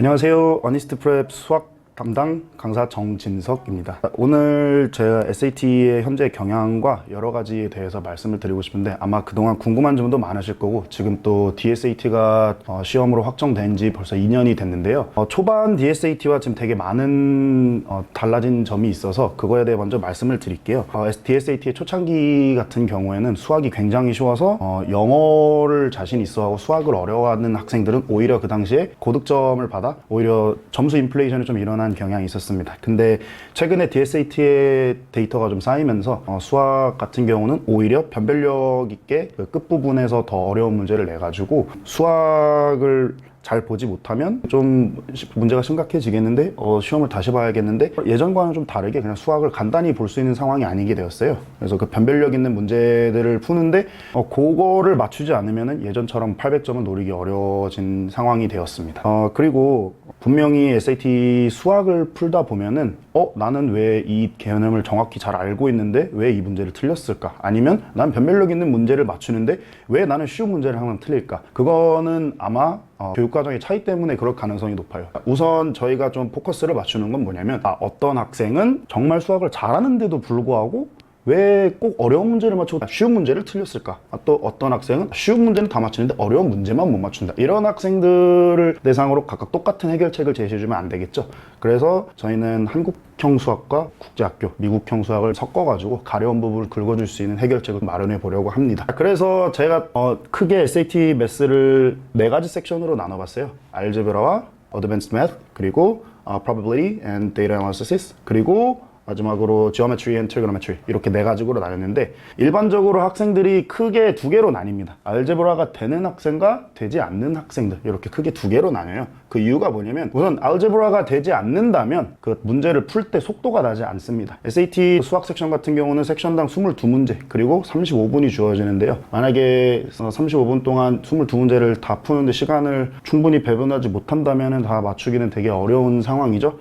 안녕하세요. 어니스트 프랩 수학 담당 강사 정진석입니다. 오늘 제가 SAT의 현재 경향과 여러 가지에 대해서 말씀을 드리고 싶은데 아마 그동안 궁금한 점도 많으실 거고 지금 또 DSAT가 어, 시험으로 확정된 지 벌써 2년이 됐는데요. 어, 초반 DSAT와 지금 되게 많은 어, 달라진 점이 있어서 그거에 대해 먼저 말씀을 드릴게요. 어, DSAT의 초창기 같은 경우에는 수학이 굉장히 쉬워서 어, 영어를 자신 있어 하고 수학을 어려워하는 학생들은 오히려 그 당시에 고득점을 받아 오히려 점수 인플레이션이 좀 일어난 경향이 있었습니다. 근데 최근에 DSAT의 데이터가 좀 쌓이면서 어, 수학 같은 경우는 오히려 변별력 있게 그 끝부분에서 더 어려운 문제를 내가지고 수학을 잘 보지 못하면 좀 시- 문제가 심각해지겠는데 어, 시험을 다시 봐야겠는데 예전과는 좀 다르게 그냥 수학을 간단히 볼 수 있는 상황이 아니게 되었어요. 그래서 그 변별력 있는 문제들을 푸는데 어, 그거를 맞추지 않으면 예전처럼 800점을 노리기 어려워진 상황이 되었습니다. 어, 그리고 분명히 SAT 수학을 풀다 보면은 어 나는 왜 이 개념을 정확히 잘 알고 있는데 왜 이 문제를 틀렸을까? 아니면 난 변별력 있는 문제를 맞추는데 왜 나는 쉬운 문제를 항상 틀릴까? 그거는 아마 어, 교육과정의 차이 때문에 그럴 가능성이 높아요. 우선 저희가 좀 포커스를 맞추는 건 뭐냐면 아, 어떤 학생은 정말 수학을 잘하는데도 불구하고 왜 꼭 어려운 문제를 맞추고 쉬운 문제를 틀렸을까? 아, 또 어떤 학생은 쉬운 문제는 다 맞추는데 어려운 문제만 못 맞춘다. 이런 학생들을 대상으로 각각 똑같은 해결책을 제시해주면 안 되겠죠. 그래서 저희는 한국형 수학과 국제학교, 미국형 수학을 섞어가지고 가려운 부분을 긁어줄 수 있는 해결책을 마련해 보려고 합니다. 그래서 제가 어, 크게 SAT 매스를 네 가지 섹션으로 나눠봤어요. 알제브라와 Advanced Math, 그리고 어, Probability and Data Analysis, 그리고 마지막으로 Geometry and Trigonometry 이렇게 네 가지로 나눴는데 일반적으로 학생들이 크게 두 개로 나뉩니다. 알제브라가 되는 학생과 되지 않는 학생들 이렇게 크게 두 개로 나뉘어요. 그 이유가 뭐냐면 우선 알제브라가 되지 않는다면 그 문제를 풀 때 속도가 나지 않습니다. SAT 수학 섹션 같은 경우는 섹션당 22문제 그리고 35분이 주어지는데요. 만약에 35분 동안 22문제를 다 푸는데 시간을 충분히 배분하지 못한다면 다 맞추기는 되게 어려운 상황이죠.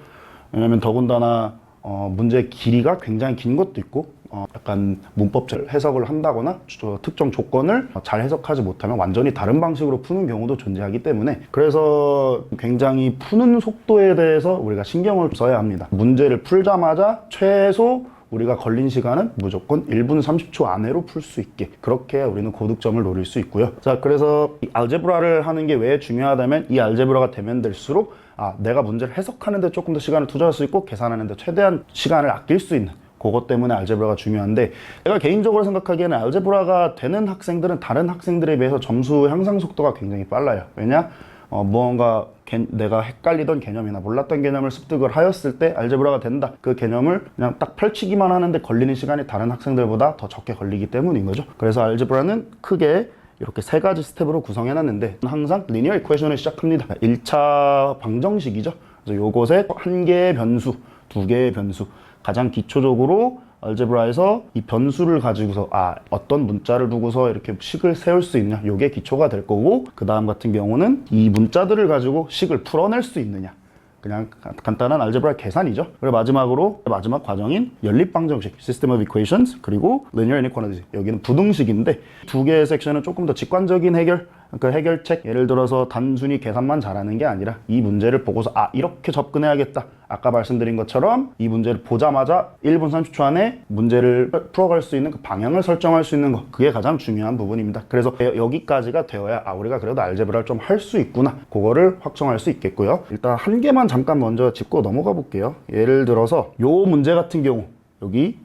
왜냐면 더군다나 어, 문제 길이가 굉장히 긴 것도 있고 어, 약간 문법적 해석을 한다거나 저 특정 조건을 잘 해석하지 못하면 완전히 다른 방식으로 푸는 경우도 존재하기 때문에 그래서 굉장히 푸는 속도에 대해서 우리가 신경을 써야 합니다. 문제를 풀자마자 최소 우리가 걸린 시간은 무조건 1분 30초 안으로 풀 수 있게 그렇게 우리는 고득점을 노릴 수 있고요. 자, 그래서 이 알제브라를 하는 게 왜 중요하다면 이 알제브라가 되면 될수록 아, 내가 문제를 해석하는데 조금 더 시간을 투자할 수 있고 계산하는데 최대한 시간을 아낄 수 있는 그것 때문에 알제브라가 중요한데 제가 개인적으로 생각하기에는 알제브라가 되는 학생들은 다른 학생들에 비해서 점수 향상 속도가 굉장히 빨라요. 왜냐? 어, 무언가 개- 내가 헷갈리던 개념이나 몰랐던 개념을 습득을 하였을 때 알제브라가 된다. 그 개념을 그냥 딱 펼치기만 하는데 걸리는 시간이 다른 학생들보다 더 적게 걸리기 때문인 거죠. 그래서 알제브라는 크게 이렇게 세 가지 스텝으로 구성해 놨는데 항상 리니어 이퀘이션을 시작합니다. 1차 방정식이죠. 그래서 요것에 한 개의 변수, 두 개의 변수. 가장 기초적으로 알제브라에서 이 변수를 가지고서 아 어떤 문자를 두고서 이렇게 식을 세울 수 있냐 요게 기초가 될 거고 그 다음 같은 경우는 이 문자들을 가지고 식을 풀어낼 수 있느냐. 그냥 가- 간단한 알제브라 계산이죠. 그리고 마지막으로 마지막 과정인 연립 방정식 (System of Equations) 그리고 Linear Inequality 여기는 부등식인데 두 개의 섹션은 조금 더 직관적인 해결 그 해결책. 예를 들어서 단순히 계산만 잘하는 게 아니라 이 문제를 보고서 아 이렇게 접근해야겠다 아까 말씀드린 것처럼 이 문제를 보자마자 1분 30초 안에 문제를 풀어갈 수 있는 그 방향을 설정할 수 있는 거 그게 가장 중요한 부분입니다. 그래서 여기까지가 되어야 아 우리가 그래도 알제브라를 좀 할 수 있구나. 그거를 확정할 수 있겠고요. 일단 한 개만 잠깐 먼저 짚고 넘어가 볼게요. 예를 들어서 요 문제 같은 경우 여기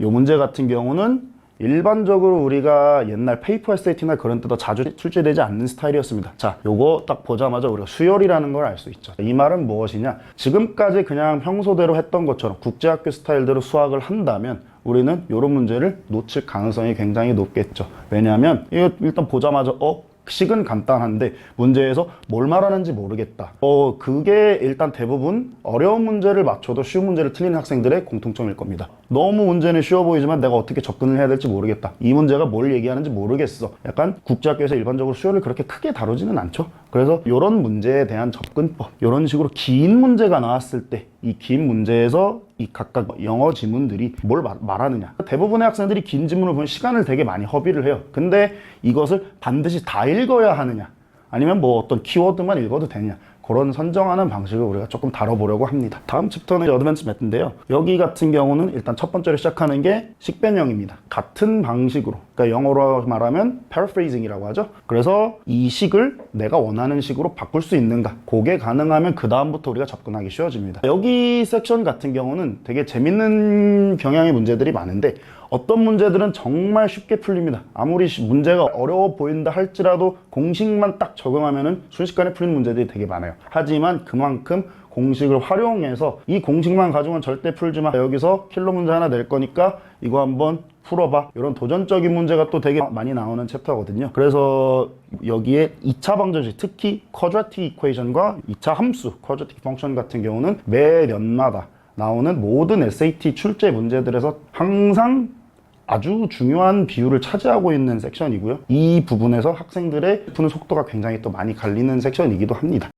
요 문제 같은 경우는 일반적으로 우리가 옛날 페이퍼 SAT나 그런 때도 자주 출제되지 않는 스타일이었습니다. 자, 요거 딱 보자마자 우리가 수열이라는 걸 알 수 있죠. 이 말은 무엇이냐? 지금까지 그냥 평소대로 했던 것처럼 국제학교 스타일대로 수학을 한다면 우리는 이런 문제를 놓칠 가능성이 굉장히 높겠죠. 왜냐하면 이거 일단 보자마자 어 식은 간단한데 문제에서 뭘 말하는지 모르겠다. 어, 그게 일단 대부분 어려운 문제를 맞춰도 쉬운 문제를 틀리는 학생들의 공통점일 겁니다. 너무 문제는 쉬워 보이지만 내가 어떻게 접근을 해야 될지 모르겠다. 이 문제가 뭘 얘기하는지 모르겠어. 약간 국제학교에서 일반적으로 수요를 그렇게 크게 다루지는 않죠. 그래서 이런 문제에 대한 접근법, 이런 식으로 긴 문제가 나왔을 때 이 긴 문제에서 이 각각 영어 지문들이 뭘 말, 말하느냐. 대부분의 학생들이 긴 지문을 보면 시간을 되게 많이 허비를 해요. 근데 이것을 반드시 다 읽어야 하느냐. 아니면 뭐 어떤 키워드만 읽어도 되냐. 그런 선정하는 방식을 우리가 조금 다뤄보려고 합니다. 다음 챕터는 어드밴스 매트인데요. 여기 같은 경우는 일단 첫 번째로 시작하는 게 식변형입니다. 같은 방식으로, 그러니까 영어로 말하면 paraphrasing이라고 하죠. 그래서 이 식을 내가 원하는 식으로 바꿀 수 있는가, 그게 가능하면 그 다음부터 우리가 접근하기 쉬워집니다. 여기 섹션 같은 경우는 되게 재밌는 경향의 문제들이 많은데 어떤 문제들은 정말 쉽게 풀립니다. 아무리 시- 문제가 어려워 보인다 할지라도 공식만 딱 적용하면은 순식간에 풀리는 문제들이 되게 많아요. 하지만 그만큼 공식을 활용해서 이 공식만 가지고는 절대 풀지 마. 여기서 킬러 문제 하나 낼 거니까 이거 한번 풀어봐. 이런 도전적인 문제가 또 되게 많이 나오는 챕터거든요. 그래서 여기에 2차 방정식, 특히 quadratic equation과 2차 함수, quadratic function 같은 경우는 매 년마다 나오는 모든 SAT 출제 문제들에서 항상 아주 중요한 비율을 차지하고 있는 섹션이고요. 이 부분에서 학생들의 푸는 속도가 굉장히 또 많이 갈리는 섹션이기도 합니다.